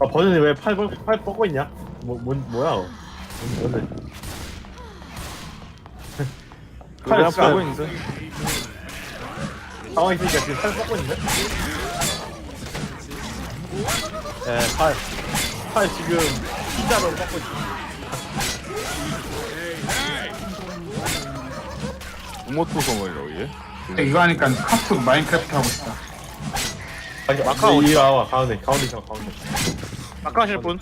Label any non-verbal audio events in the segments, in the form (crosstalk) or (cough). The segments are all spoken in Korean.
아 버전이 왜팔 팔 뻗고 있냐? 뭐, 뭔 뭐야? 뭔- 뭔데? (laughs) 팔 그냥 진짜 보고 있는데. 상황 있으니까 지금 팔 뻗고 있네. 네, 팔, 팔 지금 피자로 뻗고 있어. 우모토 성을로 얘. 이거 하니까 카프 마인크래프트 하고 싶다. 아니, 마카 이 와, 가운데, 가운데 있어, 가운데. 아까 하실 분?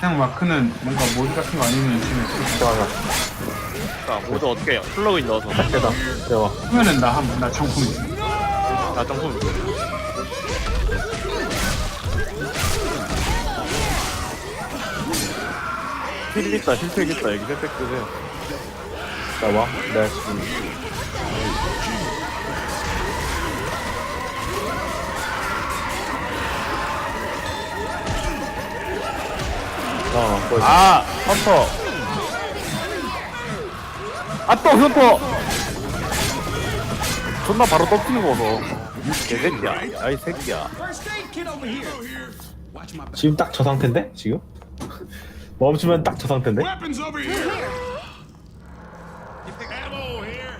그냥 마크는 뭔가 모드 같은 거 아니면 열심히 쓰고 좋아, 좋아. 자, 모두 어떻게 해요? 플러그인 넣어서. 대다, 대박. 하면은 나 한, 나 정품 있어. 아, 정품. 힐 있다, 힐팩 있다. 여기 힐팩 드세요. 나와. 네, 어. 아, 헌터. 아, 또 헌터. 존나 바로 떡치는 거 봐. 이 개새끼야. 야, 이 새끼야. 지금 딱 저 상태인데? 지금? 멈추면 딱 저 상태인데? Weapons over here! Ammo here!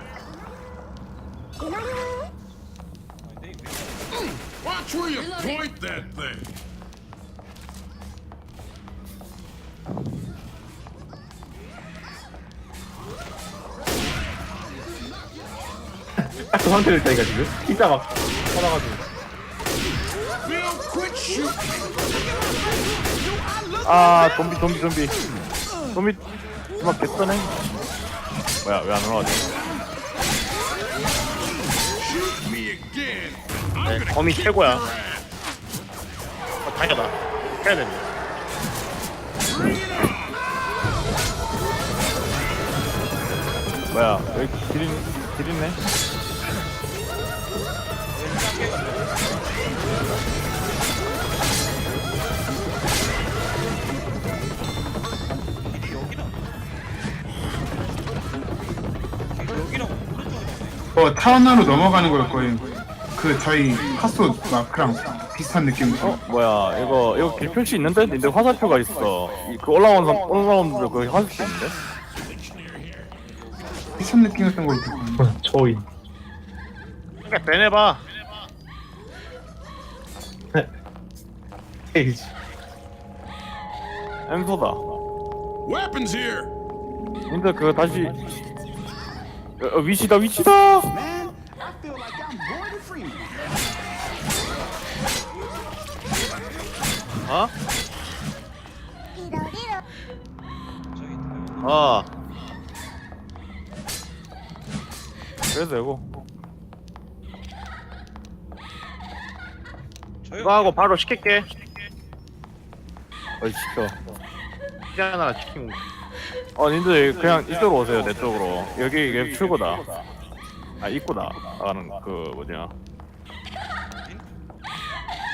Watch where you point that thing! 딱저 상태일 때니까 지금? 진짜 막 shooting! 아, 좀비, 좀비, 좀비. 좀비, 막 개떠네. 뭐야, 왜 안 올라가지? 네, 범이 최고야. 어, 당연하다. 해야 됩니다. 뭐야, 여기 길, 있- 길 있네? 어, 타운으로 넘어가는 걸 거예요. 그 저희 카소 마크랑 비슷한 느낌으로. 어, 뭐야, 이거, 이거 길 표시 있는데? 근데 화살표가 있어. 이- 그 올라온 사람, 올라온 분들 그 화살표 있는데? 비슷한 느낌이었던 걸로 기억하는데. 조인. 그러니까 빼내봐. 페이지. 엠소다. Weapons here! 근데 그거 다시, 어, 어, 위치다, 위치다! 어? 어. 그래도 되고. 이거 하고 바로 시킬게. 어이, 시켜. 피자 하나 시키고. 어, 님들 그냥 이쪽으로 오세요, 내 쪽으로. 여기, 여기 출구다. 아, 입구다. 나가는 그, 뭐냐.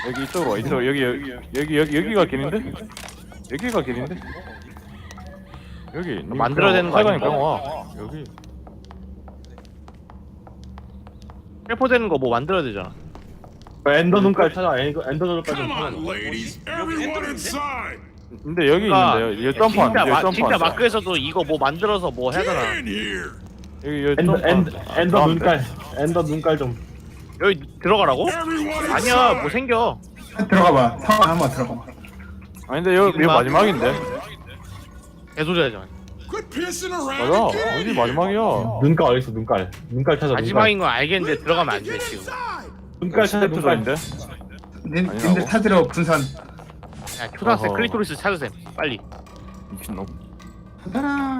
여기 이쪽으로 와, 이쪽, 여기, 여기, 여기, 여기, 여기가 길인데? 여기가 길인데? 여기. 만들어야 되는 거 하여간에 아닌가? 그냥 와. 여기. 텔포되는 거 뭐 만들어야 되잖아. 엔더 눈깔 찾아. 엔더, 엔더 눈깔 좀 Come 찾아. on, ladies! Everyone inside! 근데 여기 있는데요. 여기 점프 안 돼, 진짜, 마, 점프 진짜 안 돼. 마크에서도 이거 뭐 만들어서 뭐 here! 여기, 여기 엔더, 점프 안 엔더, 돼. 눈깔. 엔더 눈깔 좀. 여기 들어가라고? 아니야! 뭐 생겨. 들어가봐. 타운 한번 들어가봐. 아니, 근데 여기, 여기. 마지막인데? 개소리 하잖아. Pissing around 맞아. here! 마지막이야. 눈깔 어딨어, 눈깔. 눈깔 찾아. 마지막인 건 알겠는데 들어가면 안 돼, 지금. 눈깔 찾아, 눈깔. 스태프들인데? 닌? 님들 타들어 분산. 야, 초등학생 어허. 클리토리스 찾으셈. 빨리. 미친놈. 따라.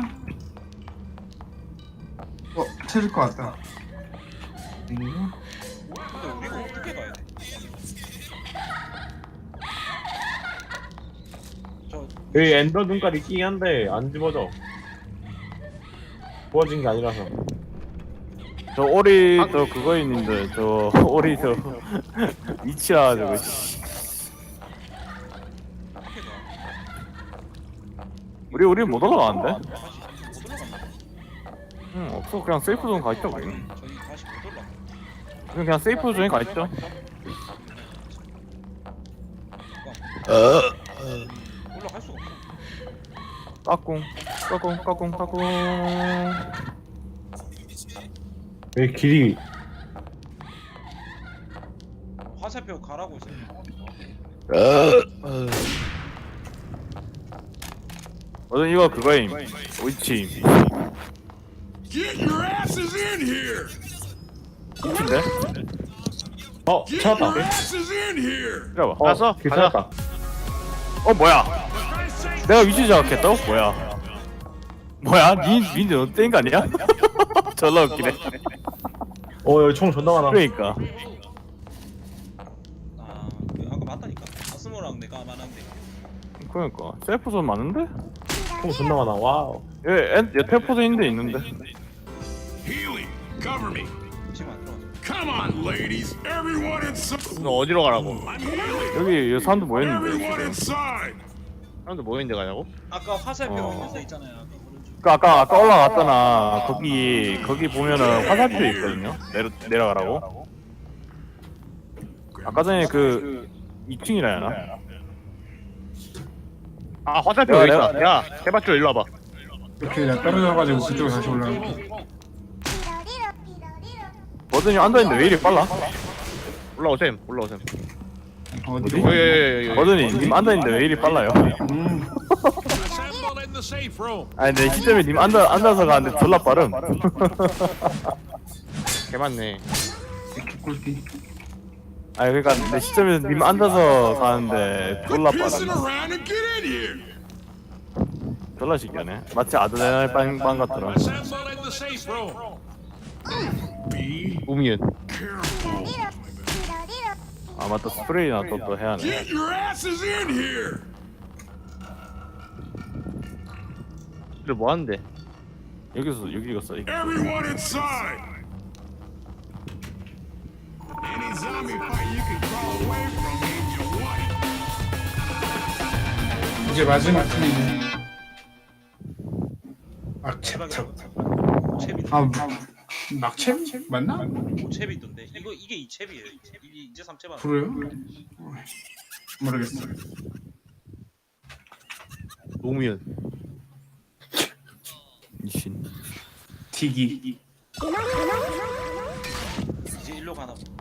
어, 찾을 것 같다. 이거? 여기 엔더 눈깔 있긴 한데, 안 집어져. 부어진 게 아니라서. 저 오리 저 그거 있는데 저 오리 저 위치라 저거 씨. 우리 우리 못 올라가는데? 응 없어 그냥 세이프 존 가있다 우리 저희 다시 못 올라. 그냥 세이프 존에 가 있죠. 올라갈 수가 없어. 까꿍, 까꿍, 까꿍, 까꿍. 왜 길이 화살표 가라고 있어. 어전 이거 그거임. 오이치. Get your asses in here! 오이치인데? 어 Get 찾았다 your asses in here! 기다려봐. 어 알았어, 길 가자. 찾았다 어 뭐야? 내가 위치 정확했다고? 뭐야? 뭐야? 니 민지 너 뗀거 아니야? (laughs) 졸라 웃기네. 어 여기 총 존나 많아 그러니까. 아, 그 아까 맞다니까. 아스모랑 내가 말한 데. 그러니까 셀프존 많은데? 총 존나 많아 와우 얘, 얘, 얘 텔포존인데 있는데. Healy, cover me. 지금 안 들어가서. Come on, ladies. Everyone inside. 너 어디로 가라고? I'm healing. 여기 사람들 모였는데 Everyone inside. 사람들 뭐 있는데 가냐고? 아까 화살표 어. 있잖아요. 아까 오른쪽. 그 아까 아까 올라갔잖아. 거기 거기 보면은 화살표 있거든요. 내려 내려가라고. 아까 전에 그 2층이라 해야 하나? 아 화살표 내가- 여기 있다. 내가- 야 해봤죠 일로 와봐. 이렇게 내가 떨어져가지고 그쪽으로 다시 올라가고 버든이 앉아 있는데 왜 이리 빨라? 올라오셈 올라오셈. 어디? 여기 여기 여기. 버든이 님 앉아 있는데 왜 이리 빨라요? 음 Assemble in the safe room. 아니 내 시점에 님 앉아 앉아서 가는데 졸라 빠름. 개 많네. 이렇게 꿀띠 아니 그러니까 내 시점에서 님 앉아서 가는데 졸라 Quit pissing 빠름. around and get in here. 졸라 신기하네. 마치 아드레날 빵빵 같더라. Assemble in the safe room. Be 우미은. careful. 아 맞다 스프레이나 또 또 해야 하네. Get your asses in here. 이들 뭐 하는데? 여기서 여기. Everyone inside. Any zombie fight you can crawl away from means you won. 이제 마지막 턴이네 막채 오체비. 아 뭐, 막채? 맞나? 오체비 있던데. 이거 이게 이체비예요. 이게 이제 삼체반. 그래요? 모르겠어 우미은. 이신. 디기 이제 일로 가나 봐.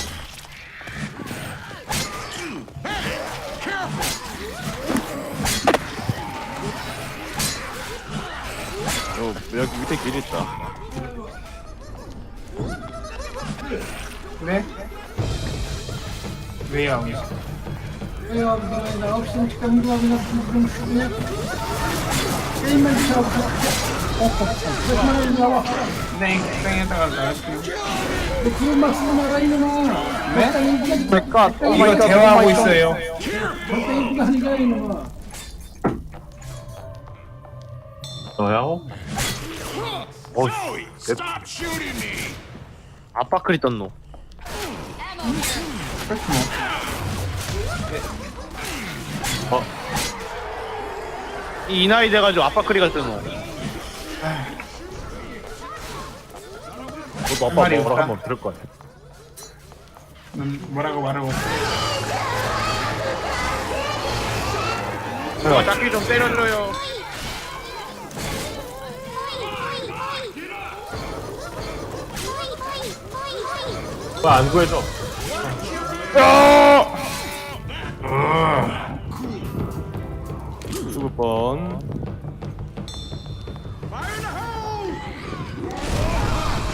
여기 밑에 길 있다. 그래? 왜요? 네, 땡에다가 나갈게요. 네? 이거 대화하고 있어요. 너야? Zoe, stop me. 아빠클이 떴노. 이 나이 돼가지고 아빠클이가 뜨노. 너도 아빠 말이 뭐라 없다. 한번 들을 거야 난 뭐라고 말하고 어, 짝기 좀 때려줘요. 왜안 구해줘 죽을 뻔.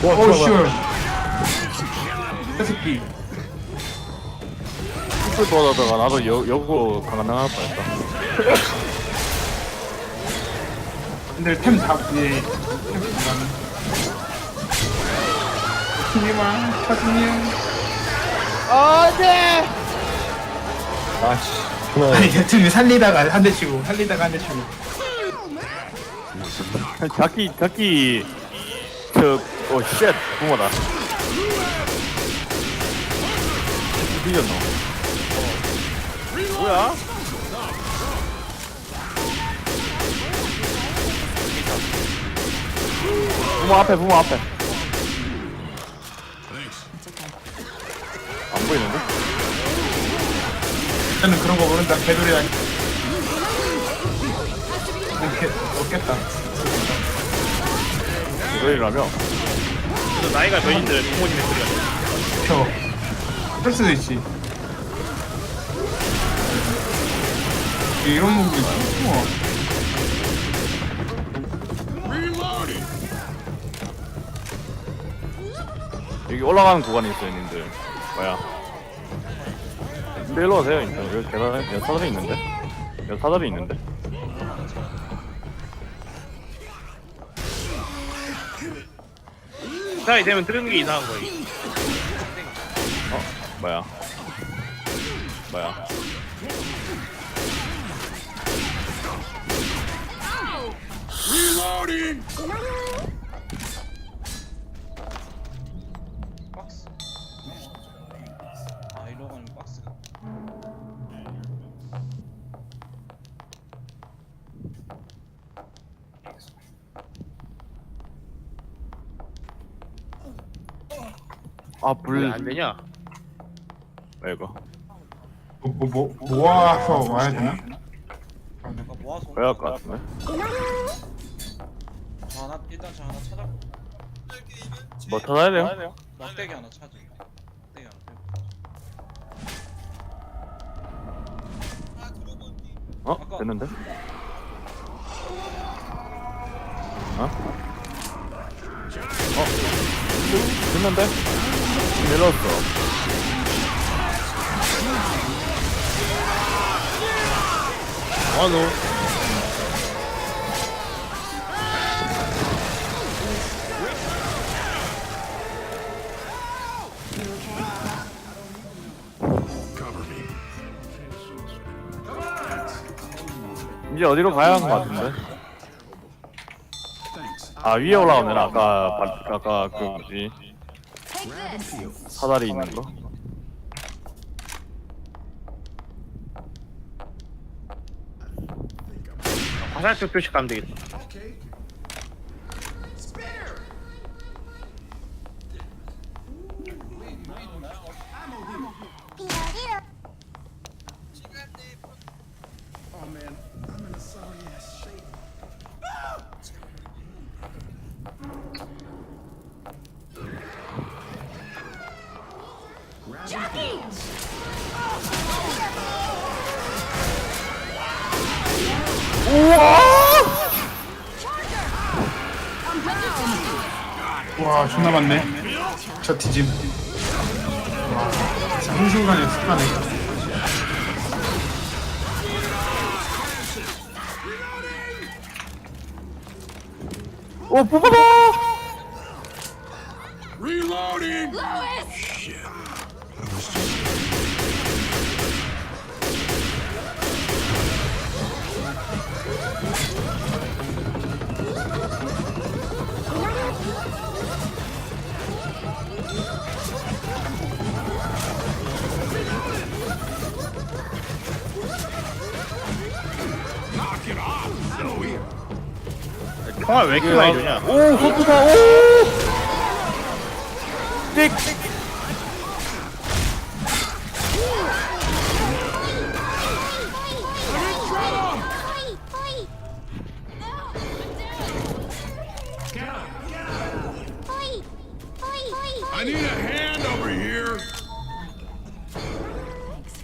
와오 슈. 새끼. 죽을 뻔하다가 나도 여 여고 강당할 뻔했다. 근데 템 다 예. 템 타지니마 타지니마 아씨 아니 대충 살리다가 한 대 치고 살리다가 한 대 치고. 자기 자기 저오쉣 부모다. 뒤졌노? 뭐야? 부모 앞에 부모 앞에 저는 그런 거 모른다 개돌이다 이렇게 없겠다 이거이라며 그래서 나이가 저희들 부모님의 소리가 켜 그럴 수도 있지 이런 놈도 있지 뭐 Reloading. 여기 올라가는 구간이 있어요, 님들. 뭐야? 일로 오세요, 님들. 여기 계단, 여기 사다리 있는데? 여기 사다리 있는데? 나이 되면 들은 게 이상한 거야 이게. 어? 뭐야? 뭐야? Reloading. 아, 왜 불. 안 되냐? 뭐야, 이거? 뭐, 뭐, 뭐, 모아서 와야 되나? 모아서. 뭐야, 할것 같은데? 저 하나 일단 저 하나 찾아. 뭐 찾아야 돼요? 막대기 하나 찾아. 막대기 하나. 빼고. 어? 됐는데? 어? 어? 됐는데? 내렸어. 아 너 이제 어디로 가야 하는 것 같은데? 아 위에 올라오면 아까 발- 아까 그 뭐지? 사다리 있는 거? 화살표 표시 가면 되겠다 와 존나 많네. 저 뒤짐. 와 진짜 한순간에 습관해 오 뽑아라! 총알 왜 이렇게 많이 주냐 오 호두다 오! 띡! I need a hand over here.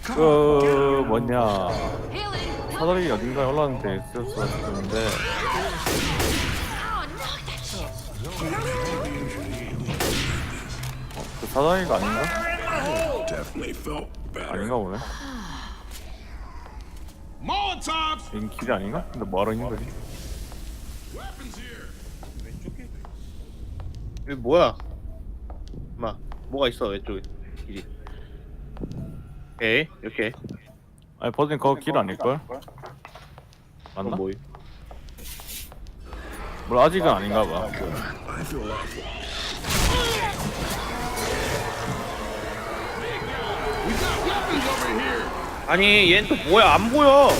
그 뭐냐 사다리 어딘가에 올라가는 데 있을 수 있는데 어, 그 사다리가 아닌가? Definitely felt better. 아닌가 보네 Molotovs. 여긴 길이 아닌가? 근데 뭐하러 있는 거지? Weapons here. 왼쪽에. 여기 뭐야 마 뭐가 있어 왼쪽에 길이 오케이 이렇게 아니 버든 거길 아닐걸? 맞나? 뭐 뭘 아직은 아닌가 봐. 아니 얘는 또 뭐야? 안 보여.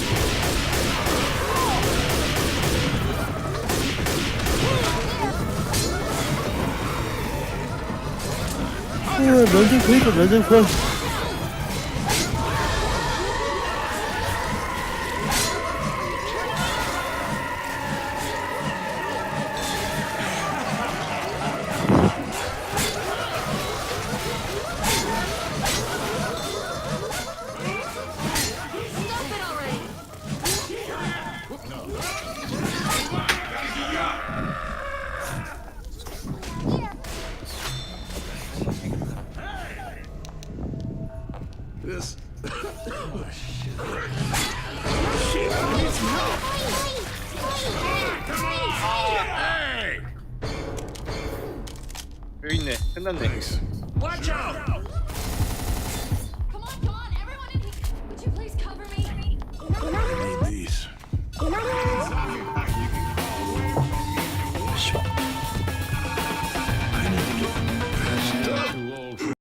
면접 그니까 면접 그 This. Hey! 여기 있네 끝났네 Watch out!